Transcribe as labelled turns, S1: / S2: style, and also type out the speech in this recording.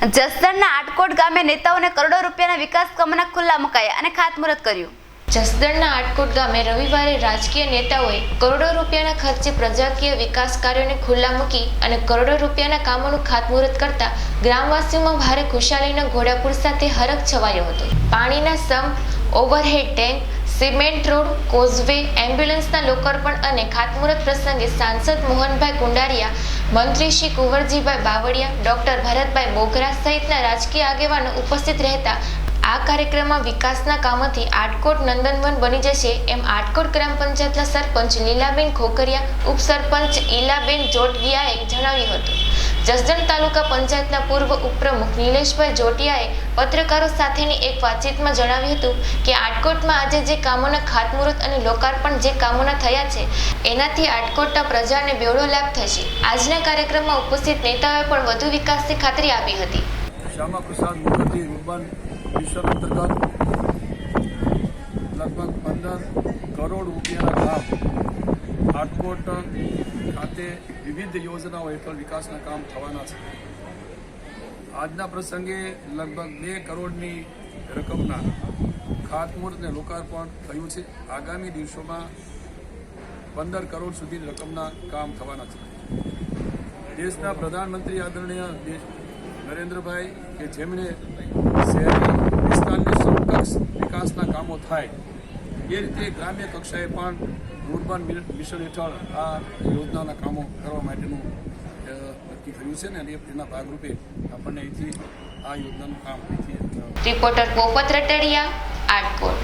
S1: જસદણના આટકોટ ગામે નેતાઓને કરોડો રૂપિયાના વિકાસ કામોના ખુલ્લા મુકાયા અને ખાતમુહૂર્ત કર્યું.
S2: જસદણના આટકોટ ગામે રવિવારે રાજકીય નેતાઓએ કરોડો રૂપિયાના ખર્ચે પ્રજાકીય વિકાસ કાર્યોને ખુલ્લા મૂકી અને કરોડો રૂપિયાના કામોનું ખાતમુહૂર્ત કરતા ગ્રામવાસીઓમાં ભારે ખુશાલીના ઘોડાપુર સાથે હરખ છવાયો હતો. પાણીના સમ overhead tank, cement road, causeway, એમ્બ્યુલન્સના લોકાર્પણ અને ખાતમુહૂર્ત પ્રસંગે સાંસદ મોહનભાઈ કુંડારિયા મંત્રી શ્રી કુંવરજીભાઈ બાવળિયા ડોક્ટર ભરતભાઈ બોગરા સહિતના રાજકીય આગેવાનો ઉપસ્થિત રહેતા આ કાર્યક્રમમાં વિકાસના કામોથી આટકોટ નંદનવન બની જશે એમ આટકોટ ગ્રામ પંચાયતના સરપંચ લીલાબેન ખોકરિયા ઉપસરપંચ ઈલાબેન જોટગિયાએ જણાવ્યું હતું. જસદણ તાલુકા પંચાયતના પૂર્વ ઉપપ્રમુખ નિલેશભાઈ જોટિયાએ પત્રકારો સાથેની એક વાતચીતમાં જણાવ્યું હતું કે આટકોટમાં આજે જે કામોના ખાતમુહૂર્ત અને લોકાર્પણ જે કામોના થયા છે, એનાથી આટકોટના પ્રજાને બેવડો લાભ થશે. આજના કાર્યક્રમમાં ઉપસ્થિત નેતાઓએ પણ વધુ વિકાસની ખાતરી આપી હતી.
S3: શ્યામા પ્રસાદ મુખર્જી મિશન અંતર્ગત લગભગ પંદર કરોડ રૂપિયાના કામ રાજકોટ ખાતે વિવિધ યોજનાઓ હેઠળ વિકાસના કામ થવાના છે. આજના પ્રસંગે લગભગ બે કરોડની રકમના ખાતમુહૂર્તને લોકાર્પણ થયું છે. આગામી દિવસોમાં પંદર કરોડ સુધી રકમના કામ થવાના છે. દેશના પ્રધાનમંત્રી આદરણીય દેશ નરેન્દ્રભાઈ, કે જેમણે શહેરી વિસ્તારની સમકક્ષ વિકાસના કામો થાય, એ રીતે ગ્રામ્ય કક્ષાએ પણ રૂરબન મિશન હેઠળ આ યોજનાના કામો કરવા માટેનું નક્કી થયું છે ને એના ભાગરૂપે આપણને અહીંથી આ યોજનાનું કામ અહીંથી
S2: રિપોર્ટર પોપત રટડિયા આટકોટ